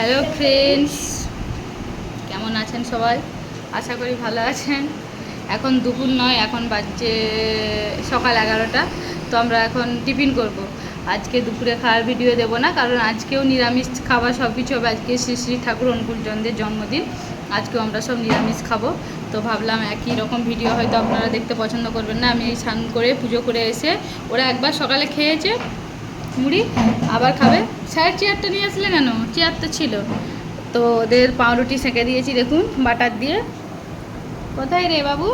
Hello friends, কেমন আছেন সবাই? আশা করি ভালো আছেন। এখন দুপুর নয়, এখন বাজছে সকাল এগারোটা, তো আমরা এখন টিফিন করব। আজকে দুপুরে খাওয়ার ভিডিও দেবো না, কারণ আজকেও নিরামিষ খাবার সব কিছু হবে। আজকে শ্রী শ্রী ঠাকুর অনুকূলচন্দ্রের জন্মদিন, আজকেও আমরা সব নিরামিষ খাব। তো ভাবলাম একই রকম ভিডিও হয়তো আপনারা দেখতে পছন্দ করবেন না। আমি এই স্নান করে, পুজো করে এসে ওরা একবার সকালে খেয়েছে মুড়ি আবার খাবে। স্যার চেয়ারটা নিয়ে আসলে কেন? চেয়ার তো ছিল। তো ওদের পাউরুটি সেঁকে দিয়েছি দেখুন বাটার দিয়ে। কোথায় রে বাবু?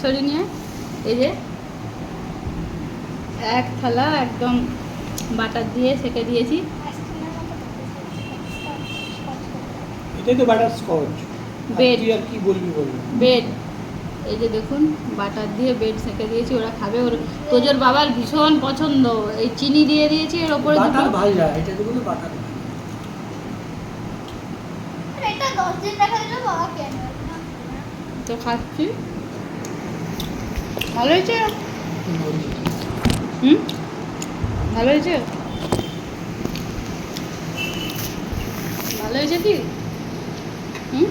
সরি নিয়ে। এই যে এক থালা একদম বাটার দিয়ে সেঁকে দিয়েছি। এটাই তো বাটার স্কচ। বেড। আর কি বলবি বলবি বেড। এই যে দেখুন বাটার দিয়ে বেড সেঁকে দিয়েছি ওরা খাবে। ওর তোজোর বাবার ভীষণ পছন্দ। এই চিনি দিয়ে দিয়েছি এর ওপরে দুটো বাটার ভাজা এটা তো বলে বাটার। এটা দশ দিন দেখা দিল বাবা কেন? তো খাচ্ছি। ভালো হয়েছে? হুম? ভালো হয়েছে? ভালো হয়েছে কি? হুম?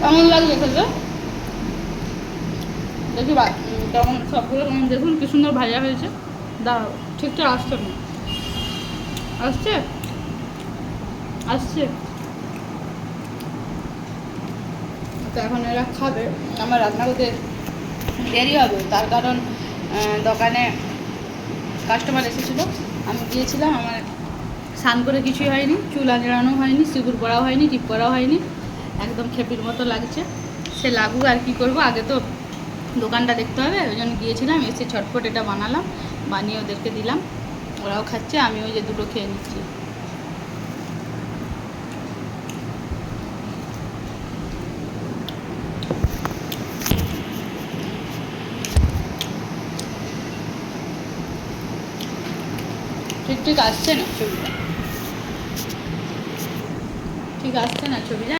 কেমন লাগছে খেতে? দেখি কেমন সবগুলো কেমন? দেখুন কি সুন্দর ভাজা হয়েছে। দাঁড়াও, ঠিকঠাক আসছে না। আসছে? আসছে। তো এখন এরা খাবে। আমার রান্না করতে দেরি হবে, তার কারণ দোকানে কাস্টমার এসেছিল। আমি গিয়েছিলাম, আমার স্নান করে কিছুই হয়নি, চুল আঁচড়ানো হয়নি, সিঁদুর পরাও হয়নি, টিপ করাও হয়নি। একদম খেপির মতো লাগছে। সে লাগুক আর কি করব, আগে তো দোকানটা দেখতে হবে, ওই জন্য গিয়েছিলাম, এসে ছটফট এটা বানালাম, বানিয়ে ওদেরকে দিলাম, ওরাও খাচ্ছে, আমি ওই যে দুটো খেয়ে নিচ্ছি। ঠিক ঠিক আসছে না ছবিটা? ঠিক আসছে না ছবিটা?